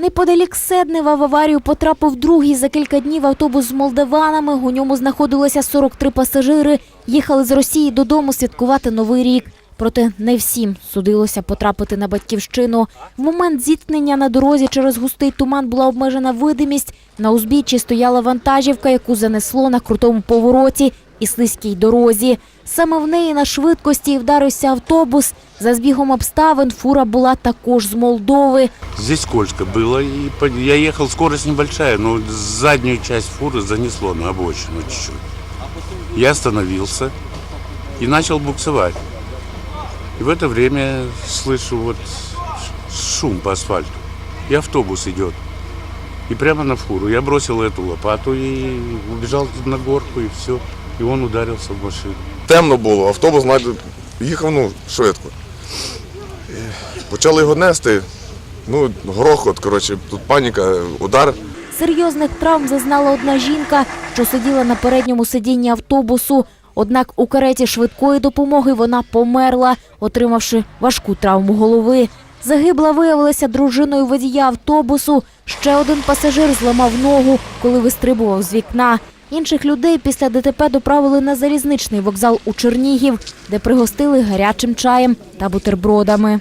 Неподалік Седнева в аварію потрапив другий за кілька днів автобус з молдаванами. У ньому знаходилося 43 пасажири. Їхали з Росії додому святкувати Новий рік. Проте не всім судилося потрапити на батьківщину. В момент зіткнення на дорозі через густий туман була обмежена видимість. На узбіччі стояла вантажівка, яку занесло на крутому повороті і слизькій дорозі. Саме в неї на швидкості і вдарився автобус. За збігом обставин фура була також з Молдови. Здесь скользко было, и по- я ехал, скорость небольшая, но заднюю часть фуры занесло на обочину чуть-чуть. Я остановился и начал буксовать. И в это время слышу вот шум по асфальту. И автобус идет. И прямо на фуру. Я бросил эту лопату и убежал на горку, и все. И он ударился в машину. Темно було, автобус навіть їхав ну, швидко. І Почали його нести. Ну, грохот, коротше, тут паніка, удар. Серйозних травм зазнала одна жінка, що сиділа на передньому сидінні автобусу. Однак у кареті швидкої допомоги вона померла, отримавши важку травму голови. Загибла виявилася дружиною водія автобусу. Ще один пасажир зламав ногу, коли вистрибував з вікна. Інших людей після ДТП доправили на залізничний вокзал у Чернігів, де пригостили гарячим чаєм та бутербродами.